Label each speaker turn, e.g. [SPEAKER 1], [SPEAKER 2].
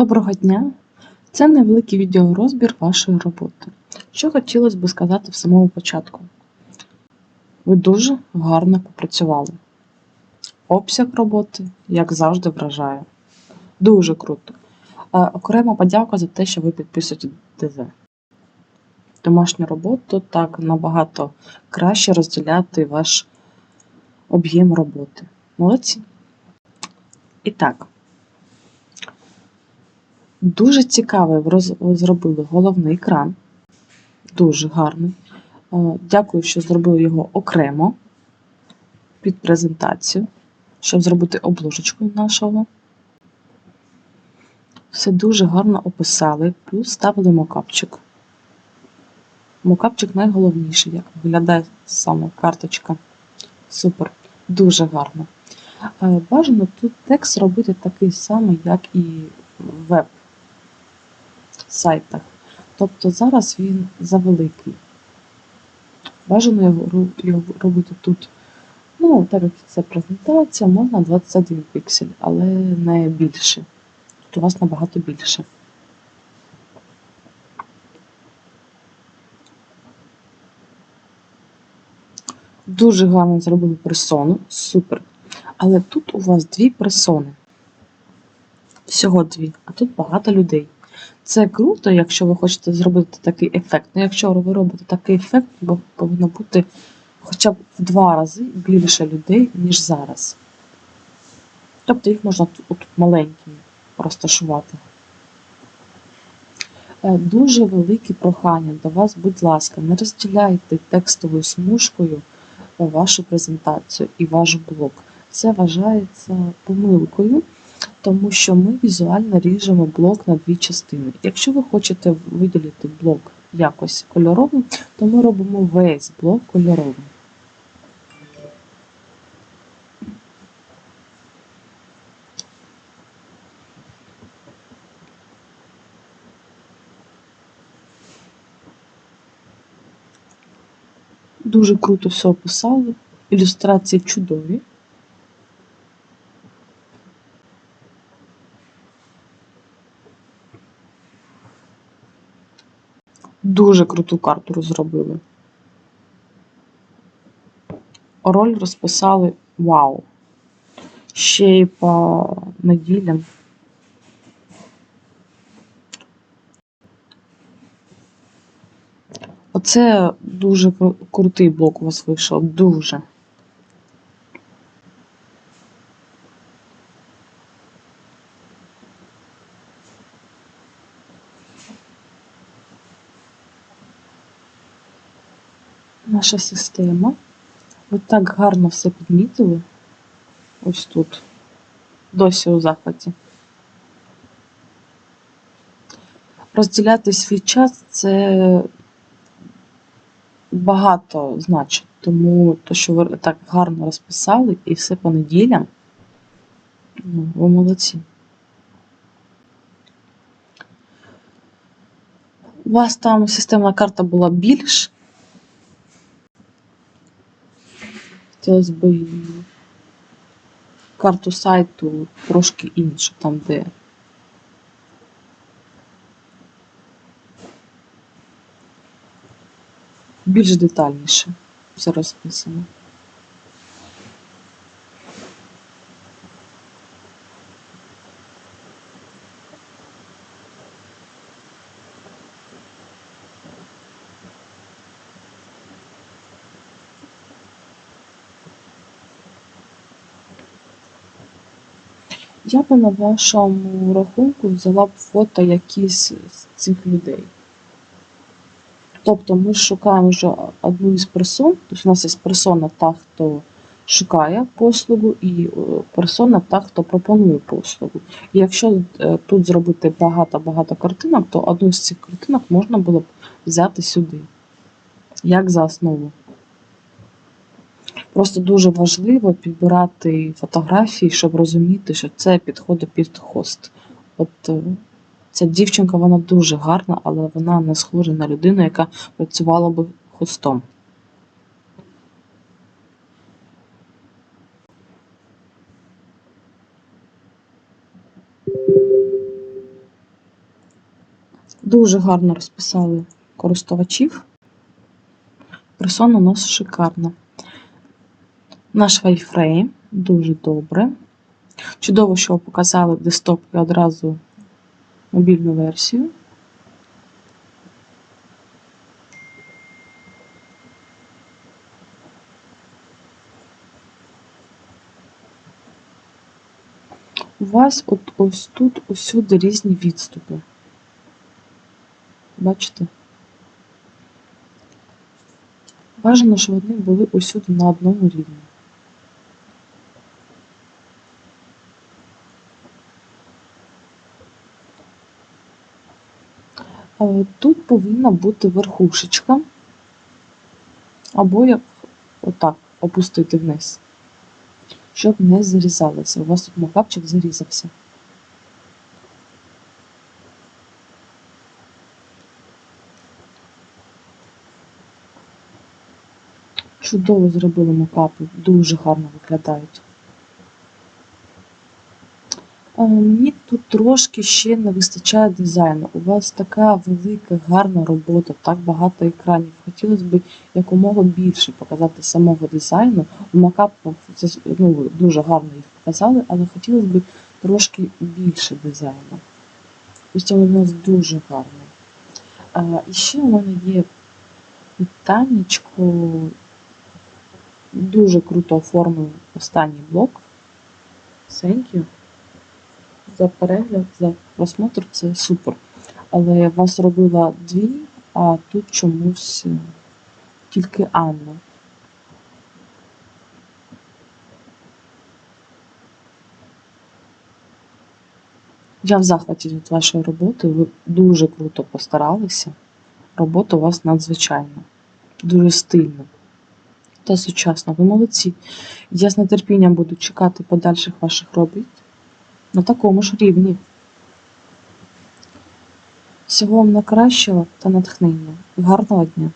[SPEAKER 1] Доброго дня! Це невеликий відеорозбір вашої роботи. Що хотілося б сказати в самому початку. Ви дуже гарно попрацювали. Обсяг роботи, як завжди, вражає. Дуже круто. Е, Окрема подяка за те, що ви підписуєте ДЗ. Домашню роботу так набагато краще розділяти ваш об'єм роботи. Молодці. І так. Дуже цікавий зробили головний екран. Дуже гарний. Е, Дякую, що зробили його окремо під презентацію, щоб зробити обложечку нашого. Все дуже гарно описали, плюс ставили мокапчик. Мокапчик найголовніший, як виглядає саме карточка. Супер, дуже гарно. Е, Бажано тут текст робити такий самий, як і веб сайтах. Тобто зараз він завеликий. Бажано його, робити тут. Ну, так як це презентація, можна 21 піксель, але не більше. Тут у вас набагато більше. Дуже гарно зробили персону, супер. Але тут у вас дві персони. Всього дві, а тут багато людей. Це круто, якщо ви хочете зробити такий ефект. Ну, якщо ви робите такий ефект, бо повинно бути хоча б в два рази більше людей, ніж зараз. Тобто їх можна тут, тут маленькими розташувати. Е, Дуже велике прохання до вас, будь ласка, не розділяйте текстовою смужкою е, вашу презентацію і ваш блок. Це вважається помилкою, тому що ми візуально ріжемо блок на дві частини. Якщо ви хочете виділити блок якось кольоровим, то ми робимо весь блок кольоровим. Дуже круто все описали. Ілюстрації чудові. Дуже круту карту розробили. Роль розписали вау. Ще й по неділям. Оце дуже крутий блок у вас вийшов. Дуже. Наша система. Ви так гарно все підмітили. Ось тут. Досі у захваті. Розділяти свій час це багато значить. Тому то, що ви так гарно розписали і все по неділям. Ну, ви молодці. У вас там системна карта була більш. Хотілося б карту сайту трошки іншу, там, де більш детальніше все розписано. Я би на вашому рахунку взяла б фото якісь з цих людей. Тобто ми шукаємо вже одну із персон, тобто у нас є персона та, хто шукає послугу, і е, персона та, хто пропонує послугу. І якщо е, тут зробити багато-багато картинок, то одну з цих картинок можна було б взяти сюди, як за основу. Просто дуже важливо підбирати фотографії, щоб розуміти, що це підходить під хост. От е, ця дівчинка, вона дуже гарна, але вона не схожа на людину, яка працювала би хостом. Дуже гарно розписали користувачів. Персона у нас шикарна. Наш вайфрейм дуже добре. Чудово, що показали десктоп і одразу мобільну версію. У вас от ось тут усюди різні відступи. Бачите? Бажано, щоб вони були усюди на одному рівні. Тут повинна бути верхушечка, або як отак опустити вниз, щоб не зарізалося. У вас тут макапчик зарізався. Чудово зробили макапи, дуже гарно виглядають. Мені тут трошки ще не вистачає дизайну. У вас така велика, гарна робота, так багато екранів. Хотілося б якомога більше показати самого дизайну. У макапах ну, дуже гарно їх показали, але хотілося б трошки більше дизайну. Ось це у нас дуже гарно. А, і ще у мене є питаннячко. Дуже круто оформив останній блок. Thank you за перегляд, за просмотр, це супер. Але я вас робила дві, а тут чомусь е, тільки Анна. Я в захваті від вашої роботи. Ви дуже круто постаралися. Робота у вас надзвичайна, дуже стильна та сучасна. Ви молодці. Я з нетерпінням буду чекати подальших ваших робіт на такому ж рівні. Всього вам найкращого та натхнення. Гарного дня!